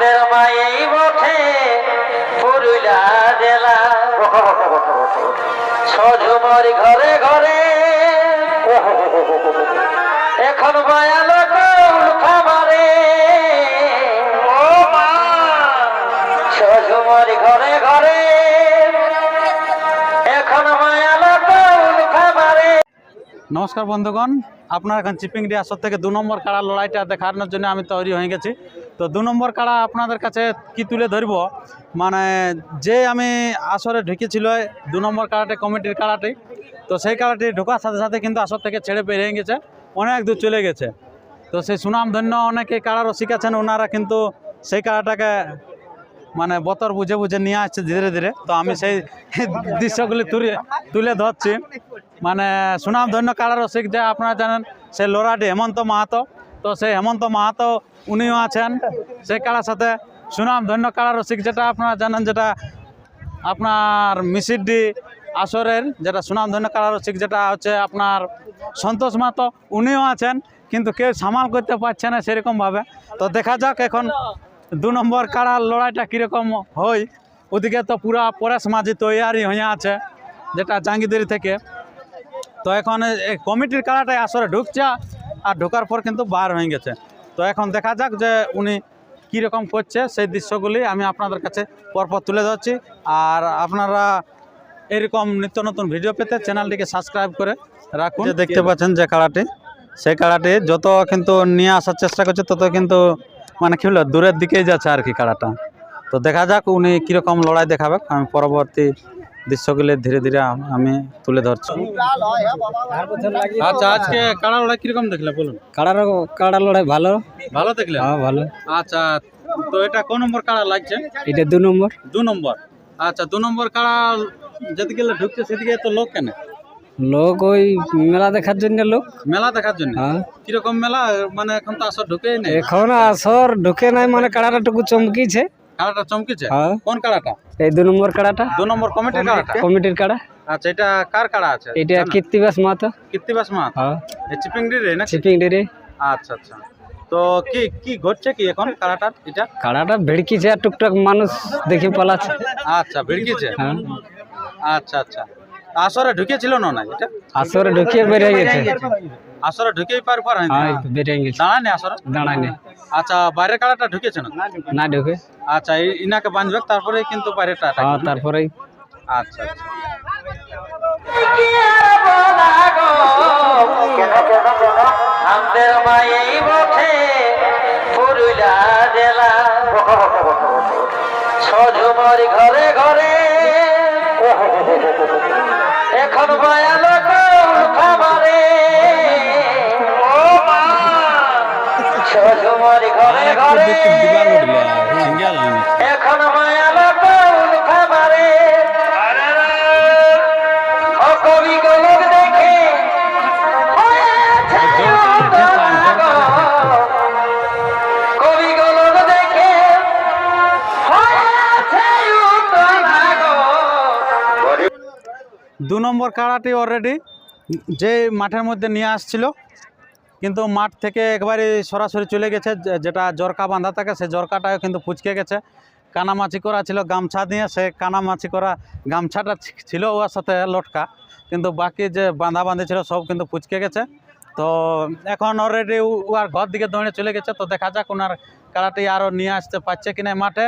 আমাদের মায়েই বটে পুরুলা জেলা। সজুমর ঘরে ঘরে। এখন মায়া লোক খামারে সজুমর ঘরে ঘরে। এখন মায়া লোক খামারে নমস্কার বন্ধুগণ, আপনার এখন চিপিংডি আসর থেকে দু নম্বর কাড়া লড়াইটা দেখানোর জন্য আমি তৈরি হয়ে গেছি। তো দু নম্বর কাড়া আপনাদের কাছে কি তুলে ধরব? মানে যে আমি আসরে ঢুকেছিল, দু নম্বর কাড়াটি, কমিটির কাড়াটি, তো সেই কাড়াটি ঢোকার সাথে সাথে কিন্তু আসর থেকে ছেড়ে বেরিয়ে গেছে, অনেক দূর চলে গেছে। তো সেই সুনাম ধন্য অনেকে কাড়া রসিক আছেন ওনারা কিন্তু সেই কাড়াটাকে মানে বতর বুঝে বুঝে নিয়ে আসছে ধীরে ধীরে। তো আমি সেই দৃশ্যগুলি তুলে তুলে ধরছি। মানে সুনাম ধন্য কারা রসিক যে আপনারা জানেন সেই লোরাডি হেমন্ত মাহাতো তো সেই হেমন্ত মাহাতো উনিও আছেন। সেই কারার সাথে সুনাম ধন্য কারা রসিক যেটা আপনারা জানেন যেটা আপনার মিসিডি আসরের যেটা সুনাম ধন্য কারা রসিক যেটা হচ্ছে আপনার সন্তোষ মাহাতো উনিও আছেন, কিন্তু কেউ সামাল করতে পারছে না সেরকমভাবে। তো দেখা যাক এখন দু নম্বর কাড়ার লড়াইটা কীরকম হয়। ওদিকে তো পুরা পরেশ মাঝি তৈয়ারি হয়ে আছে যেটা জাঙ্গিদারি থেকে। তো এখন কমিটির কাড়াটাই আসরে ঢুকছে। আর ঢোকার পর কিন্তু বার হয়ে গেছে। তো এখন দেখা যাক যে উনি কীরকম করছে সেই দৃশ্যগুলি আমি আপনাদের কাছে পরপর তুলে ধরছি। আর আপনারা এরকম নিত্য নতুন ভিডিও পেতে চ্যানেলটিকে সাবস্ক্রাইব করে রাখুন। দেখতে পাচ্ছেন যে কাড়াটি, সেই কাড়াটি যত কিন্তু নিয়ে আসার চেষ্টা করছে, তত কিন্তু মানে কি হলো দূরের দিকেই যাচ্ছে আর কি কাড়াটা। তো দেখা যাক উনি কীরকম লড়াই দেখাবে। আমি পরবর্তী দৃশ্যগুলি ধীরে ধীরে আমি তুলে ধরছি। আচ্ছা আজকে কাড়া লড়াই কীরকম দেখলে বলুন? কাড়ার কাড়া লড়াই ভালো। ভালো দেখলে? হ্যাঁ ভালো। আচ্ছা তো এটা কোন নম্বর কাড়া লাগছে? এটা দু নম্বর। দু নম্বর। আচ্ছা দু নম্বর কাড়া যেদিকে ঢুকছে সেদিকে তো লোক কেন? লোক ওই মেলা দেখার জন্য লোক। মেলা দেখার জন্য? হ্যাঁ। কীরকম মেলা? মানে এখন তো আসর ঢুকেই নেই। এখন আসর ঢুকে নাই মানে কাড়াটা টুকু চমকিছে। কাড়াটা চমকেছে? হ্যাঁ। কোন কাড়াটা এই দু নম্বর কাড়াটা দু নম্বর কমিটির কাড়াটা কমিটির কাড়া আচ্ছা এটা কার কাড়া আছে? এটা কীর্তিবাস মাহাতো। কীর্তিবাস মাহাত? হ্যাঁ। এই চিপিংডি রে না শিপিং ডেরে আচ্ছা আচ্ছা। তো কি কি ঘটছে কি এখন কাড়াটার এটা? কাড়াটা ভেড়কিছে আর টুকটাক মানুষ দেখে পালাচ্ছে। আচ্ছা ভিড়কিছে? হ্যাঁ। আচ্ছা আচ্ছা। আসরে ঢুকেছিল না না এটা? আসরে ঢুকিয়ে বেরিয়ে গেছে। আসরে ঢুকেই পার পার হ্যাঁ বেরিয়ে গেছে। দাঁড়ানি আসরে? দাঁড়ায় না আচ্ছা বাইরের কাড়াটা ঢুকেছে না? না ঢুকে। আচ্ছা ইনাকে বাঁধবে তারপরে কিন্তু বাইরেটা হ্যাঁ করবে। তারপরে আচ্ছা আচ্ছা। আমাদের মায়েই বটে পুরুলা জেলা সজুমর ঘরে ঘরে। এখন মায়া দু নম্বর কাড়াটি অলরেডি যে মাঠের মধ্যে নিয়ে আসছিল। কিন্তু মাঠ থেকে একবারে সরাসরি চলে গেছে যেটা জরকা বাঁধা থাকে সেই জরকাটাও কিন্তু ফুচকে গেছে। কানামাছি করা ছিল গামছা দিয়ে, সে কানামাছি করা গামছাটা ছিল ওর সাথে লটকা, কিন্তু বাকি যে বাঁধা বাঁধি ছিল সব কিন্তু ফুচকে গেছে। তো এখন অলরেডি আর ঘর দিকে দৌড়ে চলে গেছে, তো দেখা যাক ওনার কাড়াটি আরও নিয়ে আসতে পারছে কিনা মাঠে,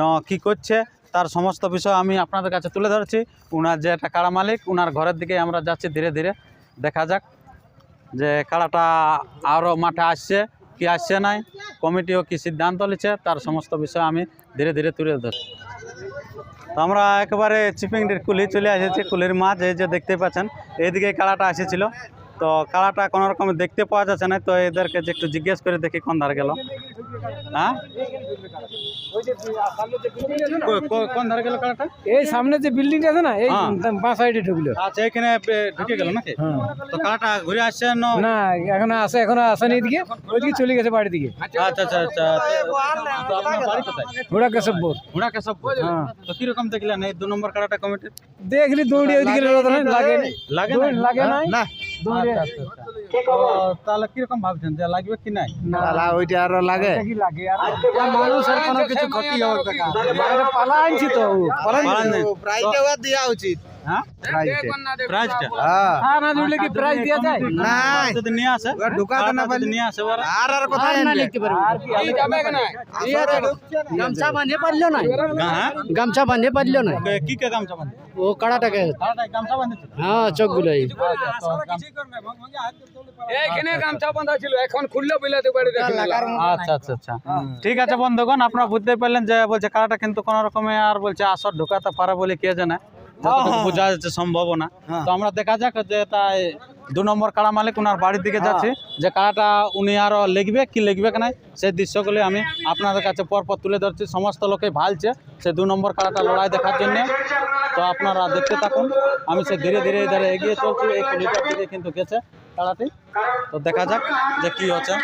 ন, কী করছে, তার সমস্ত বিষয় আমি আপনাদের কাছে তুলে ধরছি। ওনার যে একটা কাড়া মালিক ওনার ঘরের দিকে আমরা যাচ্ছি ধীরে ধীরে, দেখা যাক। যে খেলাটা আরও মাঠে আসছে, কি আসছে নাই, কমিটিও কি সিদ্ধান্ত নিচ্ছে, তার সমস্ত বিষয় আমি ধীরে ধীরে তুলে ধরছি। তো আমরা একেবারে চিপিংটির কুলি চলে এসেছি, কুলির মাছ এই যে দেখতে পাচ্ছেন, এইদিকে খেলাটা এসেছিল। তো কাড়াটা কোনো রকম দেখতে পাওয়া যাচ্ছে না তো এদেরকে যে একটু জিজ্ঞেস করে দেখি কোন ধারে গেল। হ্যাঁ? কো- কো- কোন ধারে গেল কাড়াটা এই সামনে যে বিল্ডিংটা আছে না এই হ্যাঁ। বাঁ সাইডে ঢুকলো। আচ্ছা এখানে এ, ঢুকে গেল নাকি? হ্যাঁ। তো কাড়াটা ঘুরে আসছে না? না এখনও আসে এখনও আসেনি এদিকে। ওইদিকে চলে গেছে বাড়ির দিকে। আচ্ছা আচ্ছা আচ্ছা। তো- তো আপনার বাড়ি কোথায়? ঘোড়া কেশবপুর। ঘোড়া কেসব হ্যাঁ। তো কীরকম দেখলেন এই দু নম্বর কাড়াটা কমিটির দেখলি দৌড়ি ওইদিকে লাগে লাগে দৌড় লাগে নাই। না? আচ্ছা, আচ্ছা, আচ্ছা। তাহলে কীরকম ভাবছেন যে লাগবে কি নাই? ওইটা আরও লাগে। কি লাগে? আর মানুষের কোনো কিছু ক্ষতি হবে। পালা আনছি তো প্রাইজটা দেওয়া উচিত। হ্যাঁ হ্যাঁ হ্যাঁ গামছা বাঁধে পারল না হ্যাঁ কে- কি গামছা বাঁধে ও কাড়াটাকে হ্যাঁ আচ্ছা আচ্ছা আচ্ছা ঠিক আছে বন্ধুগণ আপনারা বুঝতে পারলেন যে বলছে কাড়াটা কিন্তু কোন রকমে আর বলছে আসর ঢোকাতে পারে বলে কে জানে বোঝা যাচ্ছে সম্ভাবনা। তো আমরা দেখা যাক যে তাই দু নম্বর কাড়া মালিক ওনার বাড়ির দিকে যাচ্ছি। যে কাড়াটা উনি আরও লিখবে কি লিখবে নাই সেই দৃশ্যগুলি আমি আপনাদের কাছে পরপর তুলে ধরছি। সমস্ত লোকে ভালছে সে দু নম্বর কাড়াটা লড়াই দেখার জন্য। তো আপনারা দেখতে থাকুন আমি সে ধীরে ধীরে ধীরে এগিয়ে চলছি এই কিলোমিটার দিকে কিন্তু গেছে কাড়াটি। তো দেখা যাক যে কি হচ্ছে।